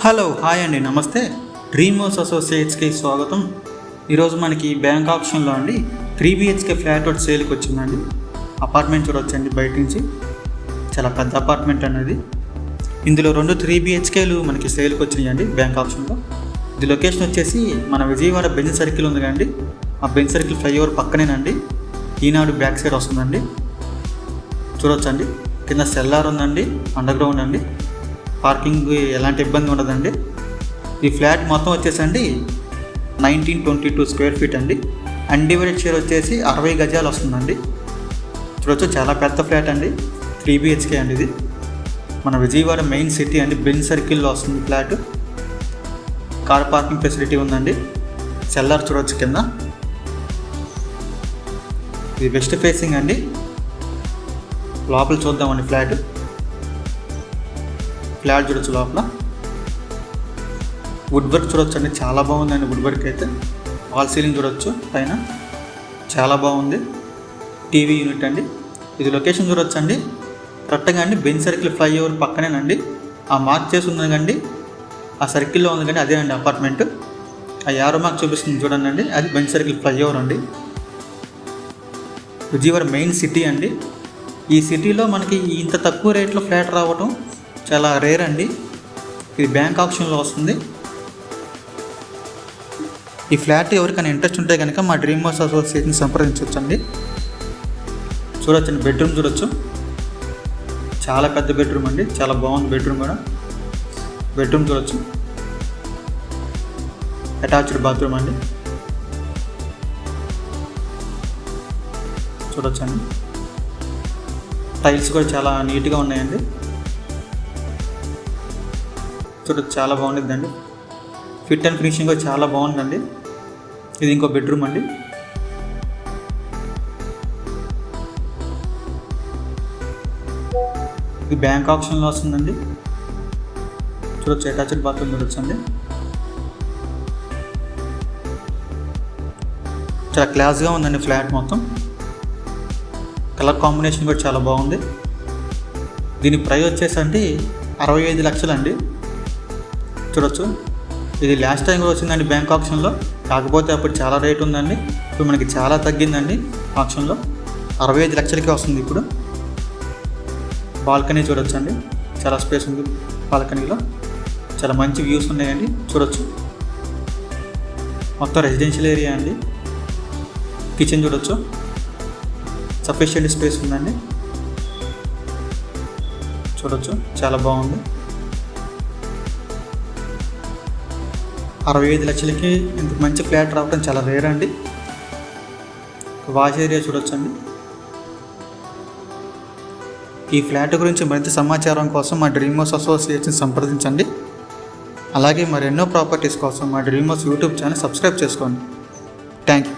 Hello hi అండి నమస్తే. డ్రీమోస్ అసోసియేట్స్కి స్వాగతం. ఈరోజు మనకి బ్యాంక్ ఆప్షన్లో అండి త్రీ బిహెచ్కే ఫ్లాట్ ఒకటి సేల్కి వచ్చిందండి. అపార్ట్మెంట్ చూడొచ్చండి బయట నుంచి. చాలా పెద్ద అపార్ట్మెంట్ అనేది ఇందులో రెండు త్రీ బిహెచ్కేలు మనకి సేల్కి వచ్చినాయండి బ్యాంక్ ఆప్షన్లో. ఇది లొకేషన్ వచ్చేసి మన విజయవాడ బెంజ్ సర్కిల్ ఉంది కదండి ఆ బెంజ్ సర్కిల్ ఫ్లైఓవర్ పక్కనేనండి. ఈనాడు బ్యాక్ సైడ్ వస్తుందండి. చూడొచ్చండి. కింద సెల్లార్ ఉందండి అండర్ గ్రౌండ్ అండి. పార్కింగ్ ఎలాంటి ఇబ్బంది ఉండదండి. ఈ ఫ్లాట్ మొత్తం వచ్చేసండి nineteen twenty two square feet అండి. అన్డివైడెడ్ షేర్ వచ్చేసి అరవై గజాలు వస్తుందండి. చూడొచ్చు చాలా పెద్ద ఫ్లాట్ అండి. త్రీ బిహెచ్కే అండి ఇది. మన విజయవాడ మెయిన్ సిటీ అండి బెన్ సర్కిల్లో వస్తుంది ఫ్లాట్. కార్ పార్కింగ్ ఫెసిలిటీ ఉందండి. సెల్లార్ చూడొచ్చు కింద. ఇది వెస్ట్ ఫేసింగ్ అండి. లోపల చూద్దామండి ఫ్లాట్. ఫ్లాట్ చూడొచ్చు లోపల. వుడ్ వర్క్ చూడొచ్చు అండి చాలా బాగుందండి వుడ్ వర్క్ అయితే. వాల్ సీలింగ్ చూడొచ్చు పైన చాలా బాగుంది. టీవీ యూనిట్ అండి. ఇది లొకేషన్ చూడొచ్చు అండి కరెక్ట్గా అండి బెంచ్ సర్కిల్ ఫ్లైఓవర్ పక్కనేనండి. ఆ మార్క్ చేసి ఉంది కండి ఆ సర్కిల్లో ఉంది కానీ అదే అండి అపార్ట్మెంట్ ఆ యారో మార్క్ చూపిస్తుంది చూడండి అండి అది బెంచ్ సర్కిల్ ఫ్లైఓవర్ అండి. విజయవాడ మెయిన్ సిటీ అండి. ఈ సిటీలో మనకి ఇంత తక్కువ రేట్లో ఫ్లాట్ రావటం చాలా రేర్ అండి. ఇది బ్యాంక్ ఆప్షన్లో వస్తుంది. ఈ ఫ్లాట్ ఎవరికైనా ఇంట్రెస్ట్ ఉంటే కనుక మా డ్రీమ్ హౌస్ అసోసియేషన్ సంప్రదించవచ్చు అండి చూడొచ్చండి బెడ్రూమ్ చూడొచ్చు. చాలా పెద్ద బెడ్రూమ్ అండి. చాలా బాగుంది బెడ్రూమ్ కూడా. బెడ్రూమ్ చూడొచ్చు. అటాచ్డ్ బాత్రూమ్ అండి. చూడొచ్చండి. టైల్స్ కూడా చాలా నీట్గా ఉన్నాయండి. చూడొచ్చు చాలా బాగుండిద్దండి. ఫిట్ అండ్ ఫినిషింగ్ కూడా చాలా బాగుందండి. ఇది ఇంకో బెడ్రూమ్ అండి. ఇది బ్యాంక్ ఆప్షన్లో వస్తుందండి. చూడొచ్చు అటాచ్డ్ బాత్రూమ్ చూడొచ్చు అండి. చాలా క్లాస్గా ఉందండి ఫ్లాట్ మొత్తం. కలర్ కాంబినేషన్ కూడా చాలా బాగుంది. దీని ప్రైస్ వచ్చేసి అరవై ఐదు లక్షలండి. చూడొచ్చు. ఇది లాస్ట్ టైం కూడా వచ్చిందండి బ్యాంక్ ఆప్షన్లో. కాకపోతే అప్పుడు చాలా రేట్ ఉందండి. ఇప్పుడు మనకి చాలా తగ్గిందండి ఆప్షన్లో. అరవై ఐదు లక్షలకే వస్తుంది ఇప్పుడు. బాల్కనీ చూడొచ్చండి. చాలా స్పేస్ ఉంది బాల్కనీలో. చాలా మంచి వ్యూస్ ఉన్నాయండి. చూడొచ్చు. మొత్తం రెసిడెన్షియల్ ఏరియా అండి. కిచెన్ చూడొచ్చు. సఫిషియంట్ స్పేస్ ఉందండి. చూడొచ్చు. చాలా బాగుంది. అరవై ఐదు లక్షలకి ఇంత మంచి ఫ్లాట్ రావడం చాలా రేర్ అండి. వాష్ ఏరియా చూడొచ్చండి. ఈ ఫ్లాట్ గురించి మరింత సమాచారం కోసం మా డ్రీమ్ హౌస్ అసోసియేషన్ సంప్రదించండి. అలాగే మరెన్నో ప్రాపర్టీస్ కోసం మా dream house YouTube channel subscribe చేసుకోండి. Thank you